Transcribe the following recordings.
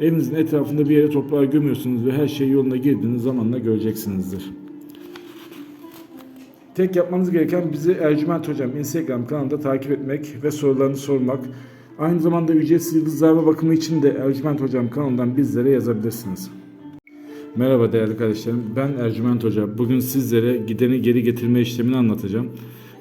evinizin etrafında bir yere toprağa gömüyorsunuz ve her şey yoluna girdiğiniz zamanla göreceksinizdir. Tek yapmanız gereken bizi Ercüment Hocam Instagram kanalında takip etmek ve sorularını sormak. Aynı zamanda ücretsiz yıldızlarla bakımı için de Ercüment Hocam kanalından bizlere yazabilirsiniz. Merhaba değerli kardeşlerim. Ben Ercüment Hoca. Bugün sizlere gideni geri getirme işlemini anlatacağım.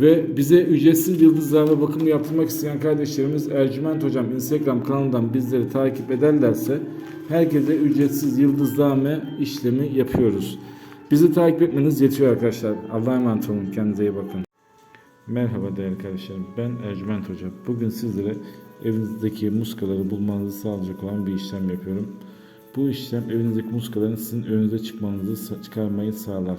Ve bize ücretsiz yıldızlarla bakım yaptırmak isteyen kardeşlerimiz Ercüment Hocam Instagram kanalından bizleri takip ederlerse herkese ücretsiz yıldızlame işlemi yapıyoruz. Bizi takip etmeniz yetiyor arkadaşlar. Allah'a emanet olun. Kendinize iyi bakın. Merhaba değerli kardeşlerim. Ben Ercüment Hoca. Bugün sizlere evinizdeki muskaları bulmanızı sağlayacak olan bir işlem yapıyorum. Bu işlem evinizdeki muskaların sizin önünüze çıkmanızı çıkarmayı sağlar.